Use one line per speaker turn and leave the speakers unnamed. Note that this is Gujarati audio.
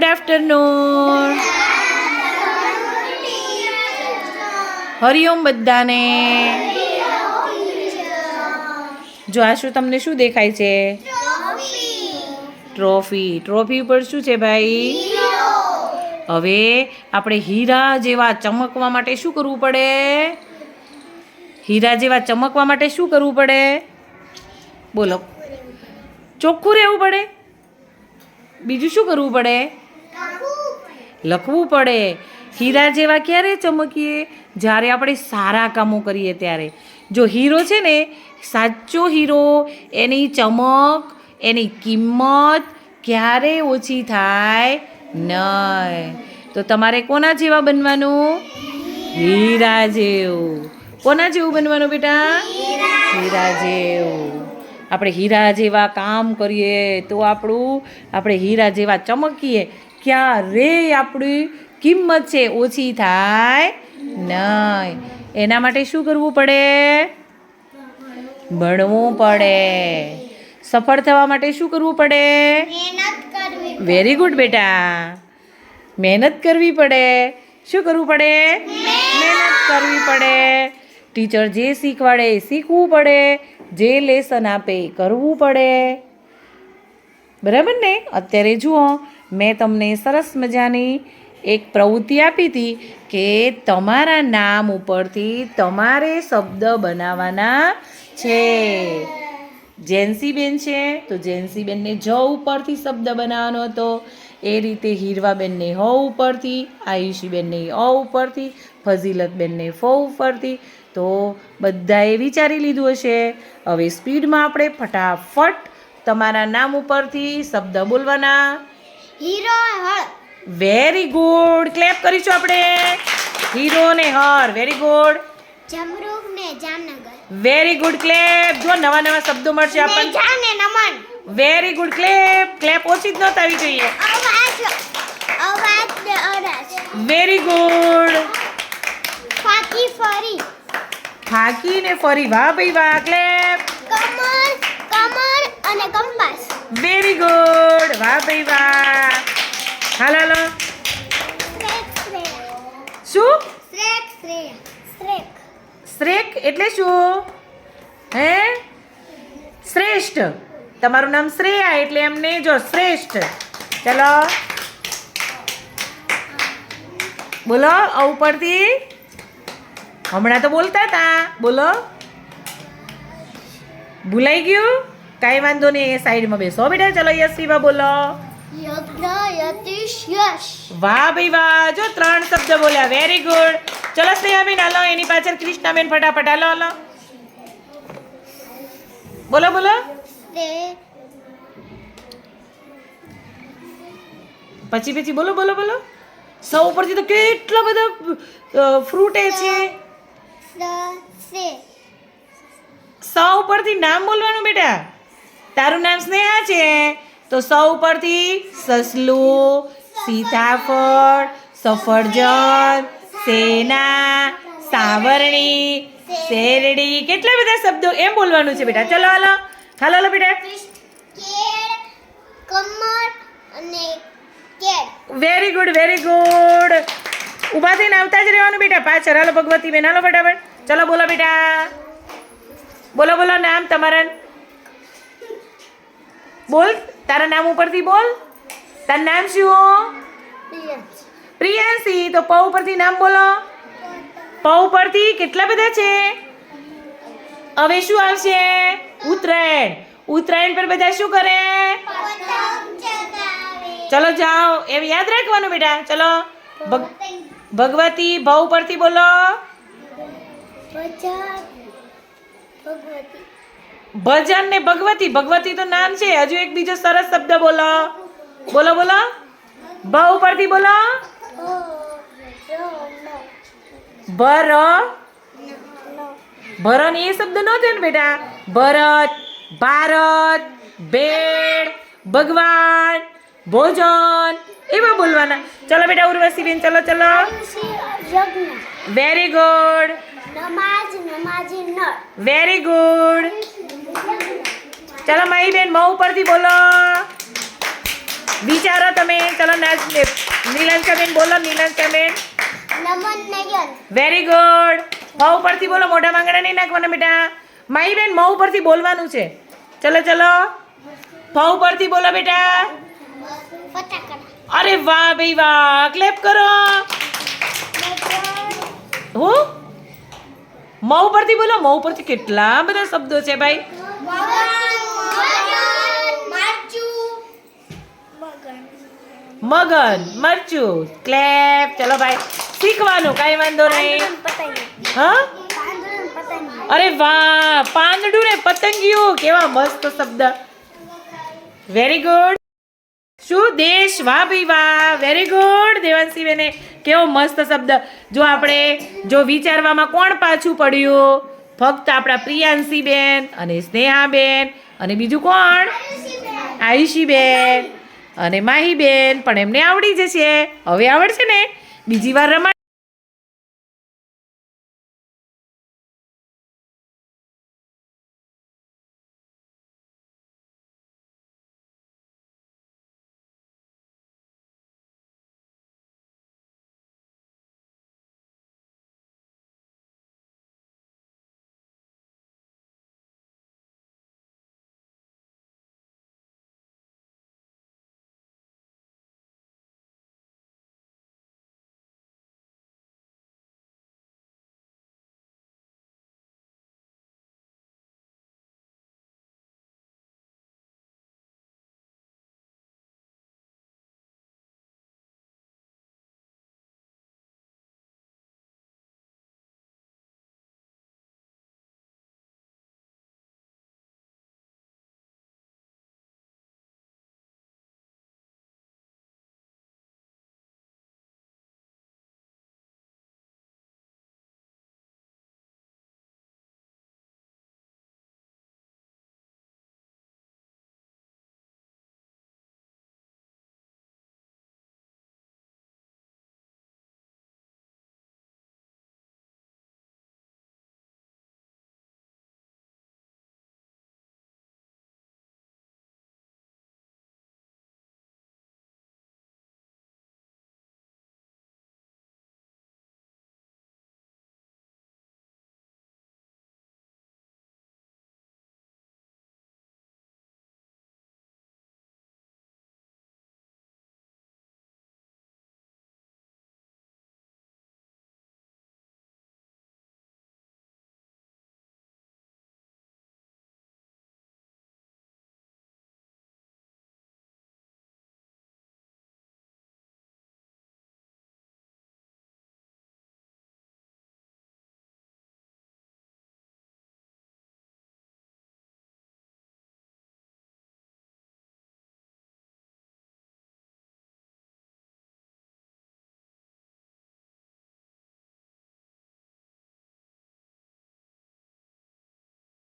ગુડ આફ્ટરનૂન હરિઓમ બધાને. જો આ શું તમને શું દેખાય છે? ટ્રોફી ટ્રોફી ઉપર શું છે ભાઈ? હવે આપણે હીરા જેવા ચમકવા માટે શું કરવું પડે? હીરા જેવા ચમકવા માટે શું કરવું પડે? બોલો. ચોખ્ખું રહેવું પડે? બીજું શું કરવું પડે? લખવું પડે. હીરા જેવા ક્યારે ચમકીએ? જ્યારે આપણે સારા કામો કરીએ ત્યારે. જો હીરો છે ને, સાચો હીરો, એની ચમક, એની કિંમત ક્યારે ઓછી થાય નહીં તો તમારે કોના જેવા બનવાનું? હીરા જેવું. કોના જેવું બનવાનું બેટા? હીરા જેવું. આપણે હીરા જેવા કામ કરીએ તો આપણું, આપણે હીરા જેવા ચમકીએ. ક્યારે આપણી કિંમત છે ઓછી થાય નહીં. એના માટે શું કરવું પડે? ભણવું પડે. સફળ થવા માટે શું કરવું પડે? વેરી ગુડ બેટા. મહેનત કરવી પડે. શું કરવું પડે? મહેનત કરવી પડે. ટીચર જે શીખવાડે એ શીખવું પડે. જે લેસન આપે એ કરવું પડે. બરાબર ને? અત્યારે જુઓ મેં તમને સરસ મજાની એક પ્રવૃત્તિ આપી હતી કે તમારા નામ ઉપરથી તમારે શબ્દ બનાવવાના છે. જેન્સીબેન છે, તો જેન્સીબેનને જ ઉપરથી શબ્દ બનાવવાનો હતો. એ રીતે હીરવાબેનને હ ઉપરથી, આયુષીબેનને અ ઉપરથી, ફઝીલતબેનને ફ ઉપરથી. તો બધાએ વિચારી લીધું હશે. હવે સ્પીડમાં આપણે ફટાફટ તમારા નામ ઉપરથી શબ્દ બોલવાના.
હીરો હળ.
વેરી ગુડ ક્લેપ કરીશું આપણે. હીરો ને હર વેરી ગુડ
જમરૂખ ને જામનગર.
વેરી ગુડ ક્લેપ જો નવા નવા શબ્દો મળશે આપણને.
મેજા ને નમન.
વેરી ગુડ ક્લેપ ક્લેપ ઓછી જ ન આવી જોઈએ.
અવાજ અવાજ ને અરજ.
વેરી ગુડ
ફાકી ફરી.
ફાકી ને ફરી. વાહ ભાઈ વાહ. ક્લેપ
કમર કમર અને કંપાસ
વેરી ગુડ વાહ ભાઈ વાહ. હાલો હાલો. શું?
શ્રેક
એટલે શું? હે? શ્રેષ્ઠ. તમારું નામ શ્રેયા એટલે એમને જો શ્રેષ્ઠ. ચલો. બોલો ઉપરથી. હમણાં તો બોલતા હતા. બોલો. ભૂલાઈ ગયું? કાંઈ વાંધો નહીં એ સાઈડમાં બેસો. બેટા ચલો યશવીમાં બોલો. વાહ ભાઈ વાહ જો ત્રણ શબ્દ બોલ્યા વેરી ગુડ ચલો સ્નેહાબેન હાલો એની પાછળ કૃષ્ણાબેન ફટાફટ હાલો હાલો. બોલો બોલો. પછી પછી બોલો બોલો બોલો. સૌ ઉપરથી તો કેટલા બધા ફ્રૂટ એ છે.
સૌ
ઉપરથી નામ બોલવાનું બેટા. તારું નામ સ્નેહા છે? તો સૌ ઉપરથી સસલું સીતાફળ સફરજન સેના સાવરણી શેરડી કેટલા બધા શબ્દો એમ બોલવાનું છે બેટા? ચલો હાલો. હાલો હાલો બેટા. વેરી ગુડ વેરી ગુડ ઊભા થઈને આવતા જ રહેવાનું બેટા પાછળ. હાલો ભગવતી બેન હાલો ફટાફટ. ચલો બોલો બેટા. બોલો બોલો નામ તમારા. બોલ તારા નામ ઉપરથી બોલ. તારું નામ શું પ્રિયાંશી. તો પ ઉપરથી નામ બોલો. પ ઉપરથી કેટલા બધા છે? હવે શું આવશે? ઉત્તરાયણ. ઉત્તરાયણ પર બધા શું કરે? ચલો જાઓ એમ યાદ રાખવાનું બેટા ચલો. ભગ ભગવતી ભાવ પરથી બોલો.
ભગવતી.
ભજન ને ભગવતી ભગવતી તો નામ છે. હજુ એક બીજો સરસ શબ્દ બોલો. બોલો બોલો. ભ ઉપરથી બોલો. ભર ભરણ એ શબ્દ ન થયો ને બેટા? ભરત ભારત ભેળ ભગવાન ભોજન એવા બોલવાના. ચલો બેટા ઉર્વશી બેન ચલો ચલો. વેરી ગુડ
નમાજ નમાજી નળ.
વેરી ગુડ ચલો માઈ બેન મઉ પરથી બોલો. વિચારો તમે. ચલો નીલાંશાબેન બોલો નીલાંશાબેન
નમન નયન.
વેરી ગુડ મઉ પરથી બોલો મોઢા માંગણા નહીં નાખવાના બેટા. માઈ બેન મઉ પરથી બોલવાનું છે. ચલો ચલો. ફઉ પરથી બોલો બેટા. અરે વાહ ભાઈ વાહ. ક્લેપ કરો. હું? મઉ પરથી બોલો, મઉ પરથી કેટલા બધા શબ્દો છે ભાઈ? મગન, મરચું, ક્લેપ. ચલો ભાઈ, શીખવાનું, કાંઈ વાંધો નહીં. હા? અરે વાહ, પાંદડું ને પતંગિયું, કેવા મસ્ત શબ્દ. વેરી ગુડ શું દેશ વાહ ભાઈ વાહ વેરી ગુડ દેવાંશી બેને કેવો મસ્ત શબ્દ. જો આપણે, જો વિચારવામાં કોણ પાછું પડ્યું? ફક્ત આપણા પ્રિયાંશી બેન અને સ્નેહા બેન અને બીજું કોણ? આયુષી બેન અને માહી બેન પણ એમને આવડી જશે. હવે આવડશે ને? બીજી વાર રમા